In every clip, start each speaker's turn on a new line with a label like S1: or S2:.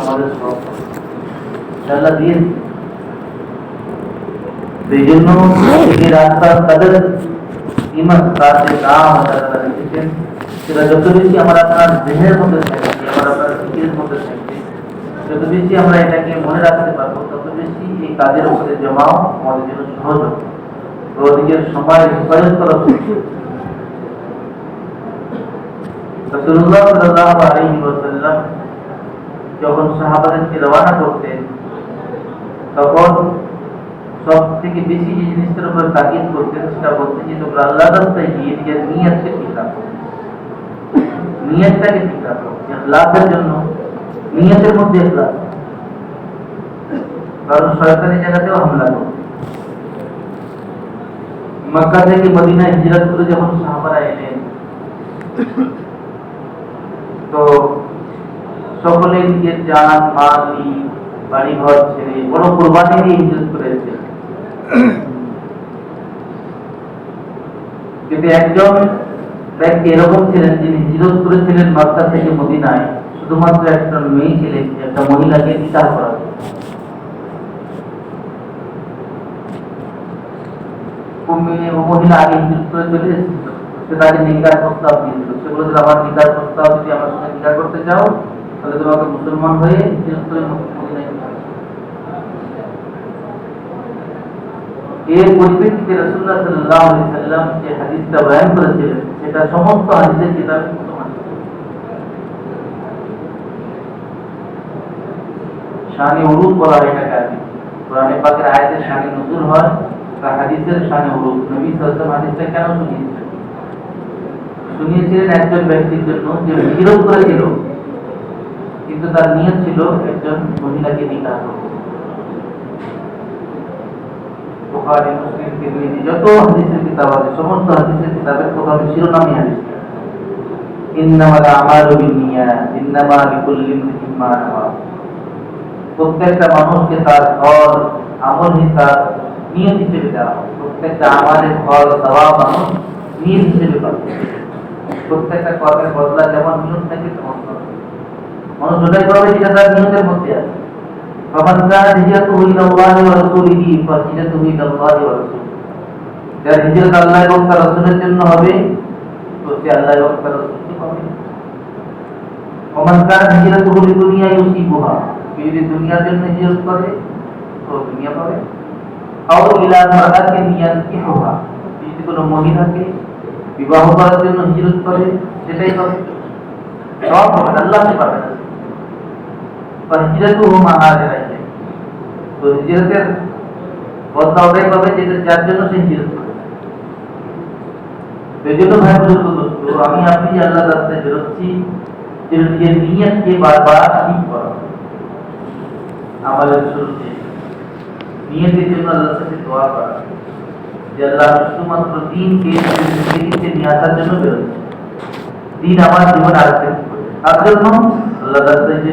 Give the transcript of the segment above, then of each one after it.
S1: আমাদের সব আল্লাহ দিয়েছে এই জন্য এই রাস্তার তাদের ইমান তার যে দাম আল্লাহ তারা রেখেছেন সেটা যত বেশি আমার আপনার দেহের মধ্যে থাকবে আমার আপনার ফিকিরের মধ্যে থাকবে যত বেশি আমরা এটাকে মনে রাখতে পারব তত বেশি এই কাজের উপরে জমাও আমাদের জন্য সহজ হবে তো ওদিকের সময় হেফাজত করা উচিত। রাসূলুল্লাহ সাল্লাল্লাহু আলাইহি ওয়াসাল্লাম যখন সাহাবাদেরকে রওনা করতেন, তখন সব থেকে বেশি যে জিনিসটার উপর তাকিদ করতেন, সেটা বলতেন যে, তোমরা আল্লাহ রাস্তায় গিয়ে নিজের নিয়তকে ঠিক রাখো নিয়তটাকে ঠিক রাখো ইখলাসের জন্য, নিয়তের মধ্যে ইখলাস। কারণ শয়তানি জায়গাতেও হামলা করে মক্কা থেকে মদিনা হিজরত করে যখন সাহাবারা এলেন, তো সকলে নিজের জান মালি বাড়ি ঘর ছেড়ে বড় কোরবানি দিয়ে করেছে। কিন্তু একজন ব্যক্তি এরকম ছিলেন যিনি হিজরত করেছিলেন মক্কা থেকে মদিনায়, শুধুমাত্র একটা মেয়ে ছিলেন, একটা মহিলাকে বিবাহ করা মহিলা আগে হিজরত করে চলে এসেছিল। সে তাকে নিকার প্রস্তাব দিয়েছিল। সে বলেছিল, আমার নিকার প্রস্তাব যদি আমার সঙ্গে নিকার করতে চাও তাহলে তোমাকে মুসলমান হয়ে। এর পরিপ্রেক্ষিতে সাল্লাল্লাহু সাল্লাম যে হাদিসটা বয়ান করেছিলেন, সেটা সমস্ত হাদিসের কিতাবে শানে উরুদ বলা হয় এটাকে আর কি। কোরআনে আয়াতের শানে নজুল হয় বা হাদিসের শানে উরুদ নবী সাল্লাল্লাহু হাদিসটা কেন শুনিয়েছেন শুনিয়েছিলেন একজন ব্যক্তির জন্য যে বিরোধ করেছিল কিন্তু তার নিয়ত ছিল একজন মহিলাকে নিকাহ করবে বুখারী, মুসলিম, তিরমিজি, যত হাদিসের কিতাব আছে, সমস্ত হাদিসের কিতাবের প্রথম শিরোনামই হাদিস। ইন্নামাল আমালু বিন্নিয়াত, ইন্নামা লিকুল্লি ইমরিইন মা নাওয়া। প্রত্যেকটা মানুষকে তার ফল আমল হিসাব নিয়ত হিসেবে দেওয়া হয়। প্রত্যেকটা আমাদের ফল, সওয়াব মানুষ নিয়ত হিসেবে পাবে। প্রত্যেকটা কর্মের বদলা যেমন নিয়ত থাকে, তেমন পাবে মানুষ ওটাই পাবে যেটা তার নিয়তের মধ্যে আছে فمن كان هجرته الى الله ورسوله فهجرته الى الله ورسوله যার হিজরত আল্লাহ এবং তার রাসূলের জন্য হবে তো সে আল্লাহ এবং তার রাসূলকে পাবে ومن كان هجرته لدنيا يصيبها কেউ যদি দুনিয়ার জন্য হিজরত করে তো দুনিয়া পাবে আও ইলা মারাতিন ইয়ানকিহুহা যদি কোনো মহিলাকে বিবাহ করার জন্য হিজরত করে সেটাই পাবে সব পাবে আল্লাহকে পাবে না হিজরতু মাহাজিরাইন তো হিজরতের বদলা ওটাই পাবে যেটা যার জন্য সে হিজরত করে এই জন্য ভাই বুজুর্গ দোস্ত আমি আপনি যে আল্লাহ রাস্তায় বেরোচ্ছি যে নিজের নিয়তকে বারবার ঠিক করা আমাদের শুরুতে নিয়তের জন্য আল্লাহর কাছে দোয়া করা যে আল্লাহ আমি শুধুমাত্র দিনকে জিন্দগিতে নিয়ে আসার জন্য বেরোচ্ছি দিন আমার জীবন আর তার জন্য আল্লাহ রাস্তায় যে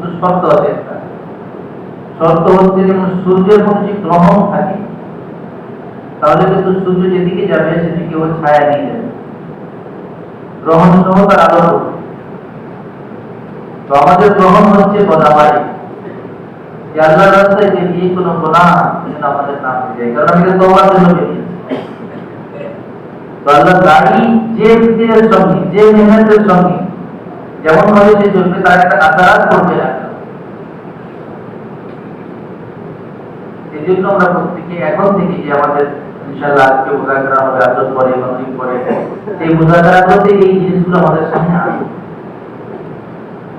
S1: কিন্তু শর্ত আছে? শর্ত হচ্ছে যেমন সূর্যের মধ্যে যে গ্রহণ থাকে, তাহলে কিন্তু সূর্য যেদিকে যাবে, সেদিকে ও ছায়া নিয়ে যাবে। গ্রহণ সহ তার আলো। তো আমাদের গ্রহণ হচ্ছে বদাবাড়ি যে আল্লাহর রাস্তায় যে দিয়ে কোনো গোনা যেন আমাদের না হয়ে যায়, কারণ আমি তোমার জন্য বেরিয়েছি। তো আল্লাহ গাড়ি যে দিনের সঙ্গে, যে মেহনতের সঙ্গে যেমন ভাবে সে চলবে তার একটা জন্য আমরা প্রত্যেকে এখন থেকে যে আমাদের করতে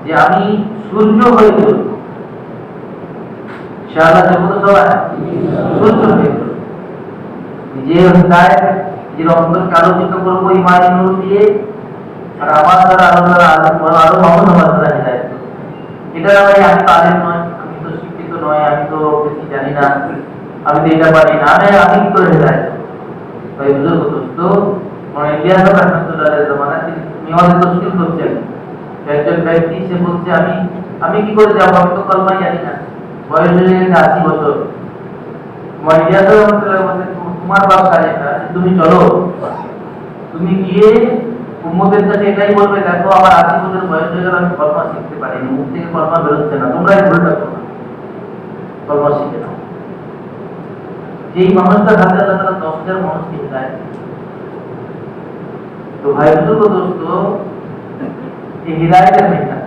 S1: যে আমি সূর্য হয়ে সূর্য হয়ে নিজের হৃদয় নিজের আলোকিত করব ইমানি নূর দিয়ে আর আমার দ্বারা আরও দ্বারা আরও আরও মানুষ আমার দ্বারা হৃদায়ত এটা ভাই আমি তাদের নয়, আমি নয়, আমি তো বেশি জানি না, আমি তো এটা পারি না। আমি আমি কি করে হেদায়ত ভাই বুজুর্গ দোস্ত? মানে ইলিয়াস রহমতুল্লাহ জমানা তিনি মেওয়াজে তশকিল করছেন একজন ব্যক্তি, সে বলছে, আমি আমি কি করে যাব আমি তো কলমাই জানি না। বয়স হয়ে গেছে আশি বছর। তোমার বাপ কাজে তুমি চলো। তুমি গিয়ে উম্মদের কাছে এটাই বলবে, দেখো আমার আশি বছর বয়স হয়ে গেল, আমি কলমা শিখতে পারিনি, মুখ থেকে কলমা বেরোচ্ছে না, তোমরা ভুলটা করো। কলমা শিখে নাও। যেই মানুষটার হাতে আল্লাহ তারা দশ হাজার মানুষকে দেয় তো ভাই বুজুর্গ দোস্ত? এই হৃদায়তের মেহনত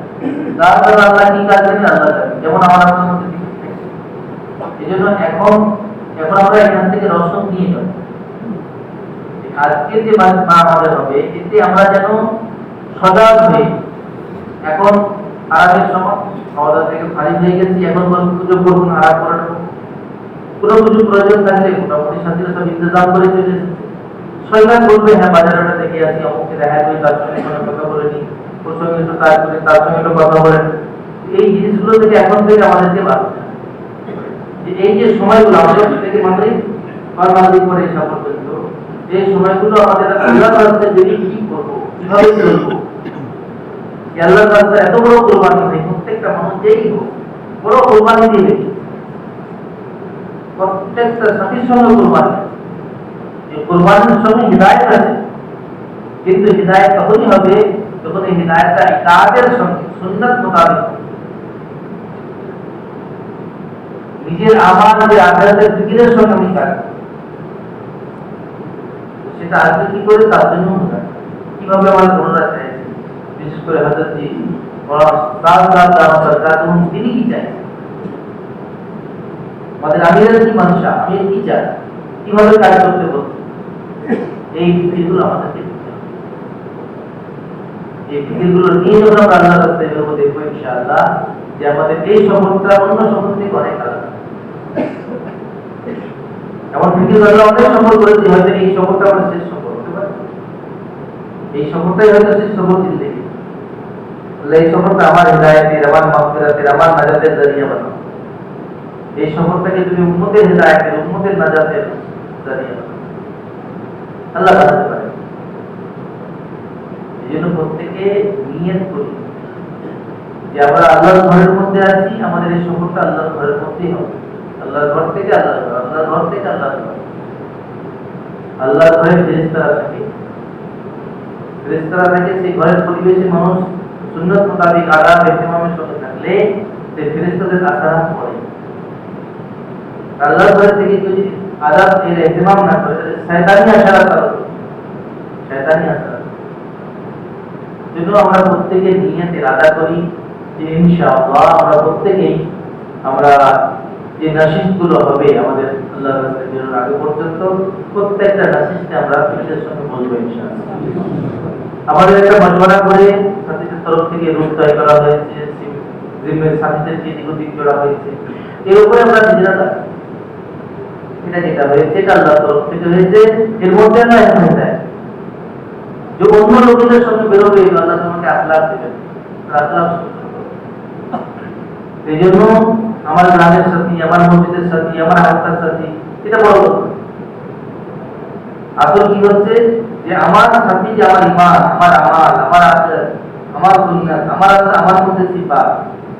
S1: তার দ্বারা আল্লাহ কি কাজ করেন আল্লাহ জানেন যেমন আমার আপনার মধ্যে এই জন্য এখন এখন আমরা এখান থেকে রসদ নিয়ে যাব। আজকে যে মা আমাদের হবে, এতে আমরা যেন সজাগ হই। এখন আরামের সময় খাওয়া থেকে ফারিক হয়ে গেছি, এখন পুজো করব না আরাম করে নেব কোনো কিছু প্রয়োজন থাকলে মোটামুটি সাথীরা সব ইন্তজাম করে চলে শৈবান বলবে হ্যাঁ বাজারে ওটা দেখে আসি, অমুককে দেখা করি, তার সঙ্গে কোনো কথা বলে নি। ওর সঙ্গে একটু কাজ করে তার সঙ্গে একটু কথা বলেন এই জিনিসগুলো থেকে এখন থেকে আমাদেরকে বাঁচতে এই যে সময়গুলো আমাদের থেকে মানে কর্মাদি করে এসা পর্যন্ত এই সময়গুলো আমাদের আল্লাহ রাস্তায় যদি কি করব কীভাবে চলবো? এই আল্লাহ রাস্তায় এত বড় কোরবানি নেই প্রত্যেকটা মানুষ যেই হোক বড় কোরবানি দিয়ে প্রত্যেকটা সাথীর সঙ্গে কোরবানি এই কোরবানির সঙ্গে হৃদায়ত আছে কিন্তু হৃদায়ত তখনই হবে যখন এই হৃদায়তটা কাজের সঙ্গে সুন্নত মোতাবেক নিজের আমার যে ফিকিরের সঙ্গে আমি কাজ। সেটা আজকে কি করে, তার জন্য কীভাবে চাইছে বিশেষ করে চাই? আমাদের কীভাবে কাজ করতে এই দিতে এই আমাদের এই অন্য থেকে অনেক আলাদা। এমন আমরা অনেক সফর করেছি, হয়তো এই শেষ হতে পারে। এই হয়তো শেষ এই আমার হৃদায়তের, আমার আমার নাজাতের জরিয়া এই তুমি উন্মতের হৃদায়তের উন্মতের নাজাতের জরিয়া আল্লাহ বানাতে পারে। এই জন্য প্রত্যেকে নিয়ত করি যে আমরা আল্লাহর ঘরের মধ্যে আছি, আমাদের এই সফরটা আল্লাহর ঘরের মধ্যেই হবে। আল্লাহর ঘর থেকে আল্লাহর আল্লাহর ঘর থেকে আল্লাহর আল্লাহর ঘরে ফেরেশতারা থাকে। ফেরেশতারা থাকে সেই ঘরের পরিবেশে মানুষ সুন্নত মোতাবিক আদাব ইহতিমামের সঙ্গে থাকলে সেই ফেরেশতাদের আসারাত করে। আল্লাহর ঘর থেকে যদি আদাব এর ইহতিমাম না করে শয়তানি আসারাত আরও করে। শয়তানি আসারাত জন্য আমরা প্রত্যেকে নিয়তের আদা করি যে ইনশাআল্লাহ আমরা প্রত্যেকেই আমরা যে নাসিসগুলো হবে আমাদের আল্লাহ রাস্তায় আগে পর্যন্ত প্রত্যেকটা নাসিসকে আমরা ফিল্ডের সঙ্গে বলব আমাদের একটা মশওয়ারা করে সাথীদের তরফ থেকে রুট তৈরি করা হয়েছে জিমের সাথীদের যে দিক করা হয়েছে, এর উপরে আমরা নিজেরা। এটা যেটা হয়েছে, এটা আল্লাহ তরফ থেকে হয়েছে, এর মধ্যে আমরা এখন দেয় যে অন্য লোকেদের সঙ্গে বেরোবে, আল্লাহ তোমাকে আখলাখ দেবেন। আখলাখ এই জন্য আমার গ্রামের সাথী, আমার মসজিদের সাথী, আমার হাস্তার সাথী, এটা বড় আসল কি হচ্ছে? যে আমার সাথী যে আমার ইমান আমার আমাল, আমার আচার আমার সুন্নাত, আমার আচার আমার মধ্যে সিফা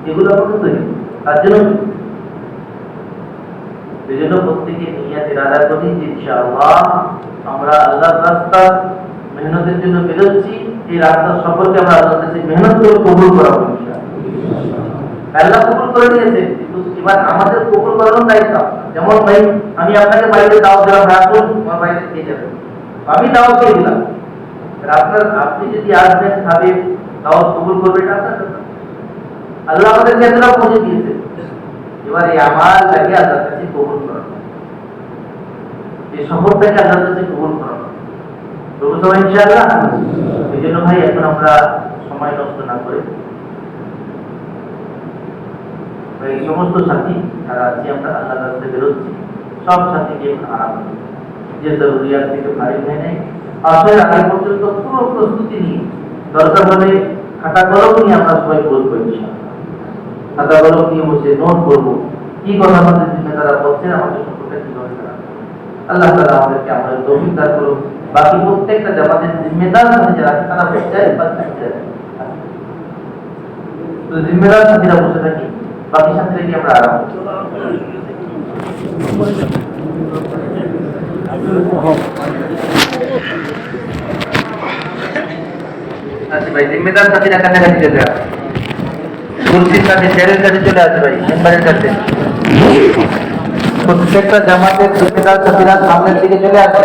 S1: এগুলো আমাকে তৈরি তার জন্য? এই জন্য প্রত্যেকে নিয়াত ইরাদা করি যে ইনশাআল্লাহ আমরা আল্লাহর রাস্তা মেহনতের জন্য বেরোচ্ছি এই রাস্তার সফরকে আমরা আল্লাহর কাছে মেহনত করে কবুল করাবো ইনশাআল্লাহ। আল্লাহ কবুল করে নিয়েছে কিন্তু এবার আমাদের কবুল করানোর দায়িত্ব। যেমন ভাই, আমি আপনাকে বাড়িতে দাওয়াত দিলাম রাখুন আমার বাড়িতে খেয়ে যাবেন আমি দাওয়াত দিয়ে দিলাম। আপনার, আপনি যদি আসবেন খাবেন দাওয়াত কবুল করবে, এটা আপনার আল্লাহ আমাদেরকে এতটা পৌঁছে দিয়েছে। এবার এই আমার লাগে আল্লাহর কাছে কবুল করানো এই সফরটাকে আল্লাহর কাছে কবুল করানো তবু সবাই ইনশাআল্লাহ। এই জন্য ভাই, এখন আমরা সময় নষ্ট না করে এই সমস্ত সাথী যারা আছি, আমরা আল্লাহ রাস্তায় বেরোচ্ছি, সব সাথীকে আরাম যে জরুরিয়াত থেকে ভারী হয়ে নেয় আসলে আগে পর্যন্ত পুরো প্রস্তুতি নিয়ে, দরকার হলে খাতা কলম নিয়ে আমরা সবাই বলব খাতা কলম নিয়ে বসে নোট করব, কি কথা আমাদের জিম্মেদারা বলছেন, আমাদের সম্পর্কে কীভাবে তারা আল্লাহ তালা আমাদেরকে আমাদের তৌফিক দান করুন বাকি প্রত্যেকটা জামাতের জিম্মেদার সাথে যারা তারা বসে আছে বা তো জিম্মেদার সাথীরা বসে থাকি। বাকি সাথীরা কি আমরা আরাম আচ্ছা ভাই জিম্মেদার সাথীরা কাছাকাছি চলে আসে কুর্সির কাছে চেয়ারের কাছে চলে আসে ভাই মেম্বারের কাছে প্রত্যেকটা জামাতের জিম্মেদার সাথীরা সামনের দিকে চলে আসে